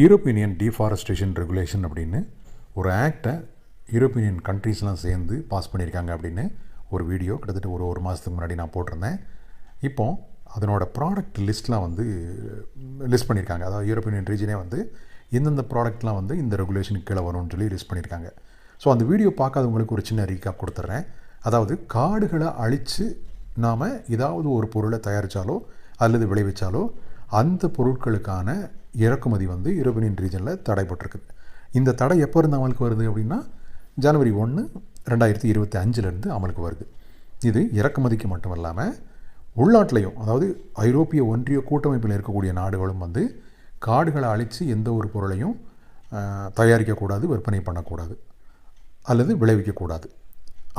European deforestation regulation அப்படின்னு ஒரு ஆக்டை European கண்ட்ரீஸ்லாம் சேர்ந்து பாஸ் பண்ணியிருக்காங்க அப்படின்னு ஒரு வீடியோ கிட்டத்தட்ட ஒரு ஒரு மாதத்துக்கு முன்னாடி நான் போட்டிருந்தேன். இப்போ அதனோட ப்ராடக்ட் லிஸ்ட்லாம் வந்து லிஸ்ட் பண்ணியிருக்காங்க. அதாவது யூரோப்பியன் ரீஜனே வந்து எந்தெந்த ப்ராடக்ட்லாம் வந்து இந்த ரெகுலேஷனுக்கு கீழே வரும்னு சொல்லி லிஸ்ட் பண்ணியிருக்காங்க. ஸோ அந்த வீடியோ பார்க்காதவங்களுக்கு ஒரு சின்ன ரீகாப் கொடுத்துட்றேன் அதாவது காடுகளை அழித்து நாம் ஏதாவது ஒரு பொருளை தயாரித்தாலோ அல்லது விளைவிச்சாலோ அந்த பொருட்களுக்கான இறக்குமதி வந்து யூரோப்பியன் ரீஜனில் தடைப்பட்டிருக்குது இந்த தடை எப்போ இருந்து அமலுக்கு வருது அப்படின்னா ஜனவரி ஒன்று ரெண்டாயிரத்தி இருபத்தி அஞ்சுலேருந்து அமலுக்கு வருது. இது இறக்குமதிக்கு மட்டும் இல்லாமல் உள்நாட்டிலையும் அதாவது ஐரோப்பிய ஒன்றிய கூட்டமைப்பில் இருக்கக்கூடிய நாடுகளும் வந்து காடுகளை அழித்து எந்த ஒரு பொருளையும் தயாரிக்கக்கூடாது விற்பனை பண்ணக்கூடாது அல்லது விளைவிக்கக்கூடாது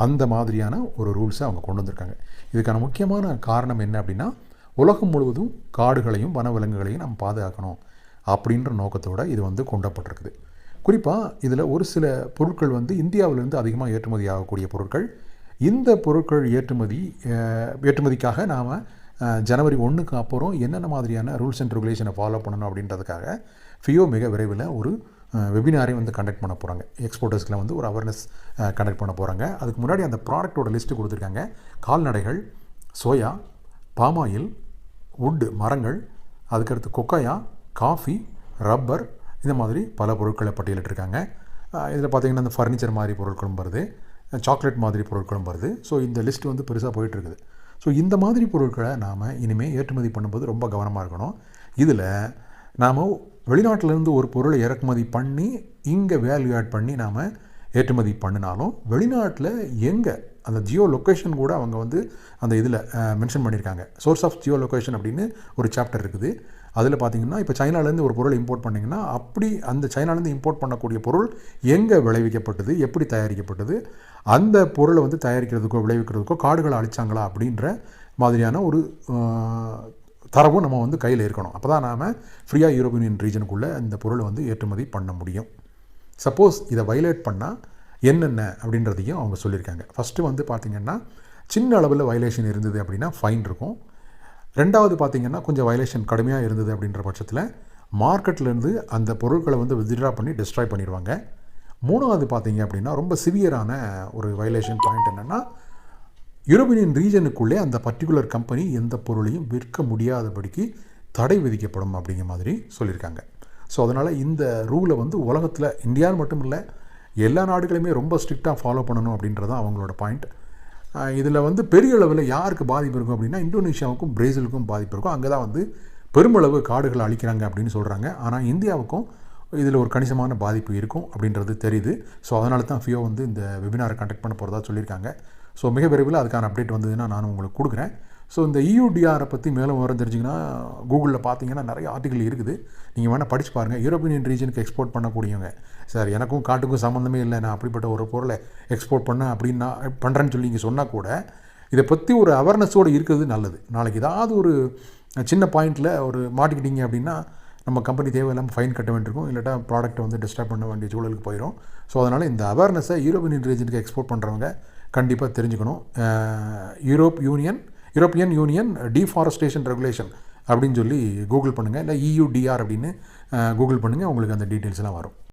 அந்த மாதிரியான ஒரு ரூல்ஸை அவங்க கொண்டு வந்திருக்காங்க. இதுக்கான முக்கியமான காரணம் என்ன அப்படின்னா உலகம் முழுவதும் காடுகளையும் வனவிலங்குகளையும் நம்ம பாதுகாக்கணும். அப்படின்ற நோக்கத்தோடு இது வந்து கொண்டப்பட்டிருக்குது. குறிப்பாக இதில் ஒரு சில பொருட்கள் வந்து இந்தியாவிலேருந்து அதிகமாக ஏற்றுமதி ஆகக்கூடிய பொருட்கள். இந்த பொருட்கள் ஏற்றுமதி ஏற்றுமதிக்காக நாம் ஜனவரி ஒன்றுக்கு அப்புறம் என்னென்ன மாதிரியான ரூல்ஸ் அண்ட் ரெகுலேஷனை ஃபாலோ பண்ணணும் அப்படின்றதுக்காக ஃபியோ மிக விரைவில் ஒரு வெபினாரை வந்து கண்டக்ட் பண்ண போகிறாங்க எக்ஸ்போர்ட்டர்ஸ்க்குலாம் வந்து ஒரு அவேர்னஸ் கண்டக்ட் பண்ண போகிறாங்க அதுக்கு முன்னாடி அந்த ப்ராடக்ட்டோட லிஸ்ட்டு கொடுத்துருக்காங்க. கால்நடைகள் சோயா பாமாயில் வுட்டு மரங்கள் அதுக்கடுத்து கொக்கையா காஃபி ரப்பர் இந்த மாதிரி பல பொருட்களை பட்டியலிட்டிருக்காங்க. இதில் பார்த்திங்கன்னா இந்த ஃபர்னிச்சர் மாதிரி பொருட்களும் வருது. சாக்லேட் மாதிரி பொருட்களும் வருது. ஸோ இந்த லிஸ்ட் வந்து பெருசாக போயிட்டுருக்குது. ஸோ இந்த மாதிரி பொருட்களை நாம் இனிமேல் ஏற்றுமதி பண்ணும்போது ரொம்ப கவனமாக இருக்கணும். இதில் நாம் வெளிநாட்டிலேருந்து ஒரு பொருளை இறக்குமதி பண்ணி இங்கே வேல்யூ ஆட் பண்ணி நாம் ஏற்றுமதி பண்ணினாலும் வெளிநாட்டில் எங்கே அந்த ஜியோ லொக்கேஷன் கூட அவங்க வந்து அந்த இதில் மென்ஷன் பண்ணியிருக்காங்க. சோர்ஸ் ஆஃப் ஜியோ லொக்கேஷன் அப்படின்னு ஒரு சாப்டர் இருக்குது. அதில் பார்த்தீங்கன்னா இப்போ சைனாலேருந்து ஒரு பொருள் இம்போர்ட் பண்ணிங்கன்னா அப்படி அந்த சைனாலேருந்து இம்போர்ட் பண்ணக்கூடிய பொருள் எங்கே விளைவிக்கப்பட்டது எப்படி தயாரிக்கப்பட்டது அந்த பொருளை வந்து தயாரிக்கிறதுக்கோ விளைவிக்கிறதுக்கோ காடுகளை அழிச்சாங்களா அப்படின்ற மாதிரியான ஒரு தரவும் நம்ம வந்து கையில் இருக்கணும். அப்போ தான் நாம் ஃப்ரீயாக யூரோப்பியன் ரீஜனுக்குள்ளே இந்த பொருளை வந்து ஏற்றுமதி பண்ண முடியும். சப்போஸ் இதை வயலேட் பண்ணால் என்னென்ன அப்படின்றதையும் அவங்க சொல்லியிருக்காங்க. ஃபஸ்ட்டு வந்து பார்த்திங்கன்னா சின்ன அளவில் வயலேஷன் இருந்தது அப்படின்னா ஃபைன் இருக்கும். ரெண்டாவது பார்த்திங்கன்னா கொஞ்சம் வயலேஷன் கடுமையாக இருந்தது அப்படின்ற பட்சத்தில் மார்க்கெட்லேருந்து அந்த பொருட்களை வந்து வித்ட்ரா பண்ணி டிஸ்ட்ராய் பண்ணிடுவாங்க. மூணாவது பார்த்தீங்க அப்படின்னா ரொம்ப சிவியரான ஒரு வயலேஷன் பாயிண்ட் என்னென்னா யூரோப்பியன் ரீஜனுக்குள்ளே அந்த பர்டிகுலர் கம்பெனி எந்த பொருளையும் விற்க முடியாதபடிக்கு தடை விதிக்கப்படும் அப்படிங்கிற மாதிரி சொல்லியிருக்காங்க. ஸோ அதனால் இந்த ரூலை வந்து உலகத்தில் இந்தியான்னு மட்டும் இல்லை எல்லா நாடுகளுமே ரொம்ப ஸ்ட்ரிக்டாக ஃபாலோ பண்ணணும் அப்படின்றதான் அவங்களோட பாயிண்ட் இதில் வந்து பெரிய அளவில் யாருக்கு பாதிப்பு இருக்கும் அப்படின்னா இந்தோனேஷியாவுக்கும் பிரேசிலுக்கும் பாதிப்பு இருக்கும். அங்கே தான் வந்து பெருமளவு காடுகளை அழிக்கிறாங்க அப்படின்னு சொல்கிறாங்க ஆனால் இந்தியாவுக்கும் இதில் ஒரு கணிசமான பாதிப்பு இருக்கும் அப்படின்றது தெரியுது. ஸோ அதனால தான் ஃபியோ வந்து இந்த வெபினாரை கண்டக்ட் பண்ண போகிறதா சொல்லியிருக்காங்க. ஸோ மிக விரைவில் அதுக்கான அப்டேட் வந்ததுன்னா நான் உங்களுக்கு கொடுக்குறேன். ஸோ இந்த இயூடிஆரை பற்றி மேலும் விவரம் தெரிஞ்சிங்கன்னா கூகுளில் பார்த்தீங்கன்னா நிறைய ஆர்டிகல் இருக்குது. நீங்கள் வேணால் படிச்சு பாருங்கள் யூரோப்பியன் ரீஜனுக்கு எக்ஸ்போர்ட் பண்ணக்கூடியவங்க. சார் எனக்கும் காட்டுக்கும் சம்மந்தமே இல்லை. நான் அப்படிப்பட்ட ஒரு பொருளை எக்ஸ்போர்ட் பண்ணேன் அப்படின்னு நான் பண்ணுறேன்னு சொல்லி இங்கே சொன்னால் கூட இதை பற்றி ஒரு அவேர்னஸோடு இருக்கிறது நல்லது. நாளைக்கு ஏதாவது ஒரு சின்ன பாயிண்டில் ஒரு மாட்டிக்கிட்டீங்க அப்படின்னா நம்ம கம்பெனி தேவையில்லாமல் ஃபைன் கட்ட வேண்டியிருக்கும். இல்லாட்டா ப்ராடக்ட்டை வந்து டிஸ்டர்ப் பண்ண வேண்டிய சூழலுக்கு போயிடும் ஸோ அதனால் இந்த அவேர்னஸை யூரோப்பியன் ரீஜனுக்கு எக்ஸ்போர்ட் பண்ணுறவங்க கண்டிப்பாக தெரிஞ்சுக்கணும். Europe union European union deforestation regulation அப்படின்னு சொல்லி கூகுள் பண்ணுங்கள் இல்லை இயூடிஆர் அப்படின்னு கூகுள் பண்ணுங்கள் உங்களுக்கு அந்த டீட்டெயில்ஸ்லாம் வரும்.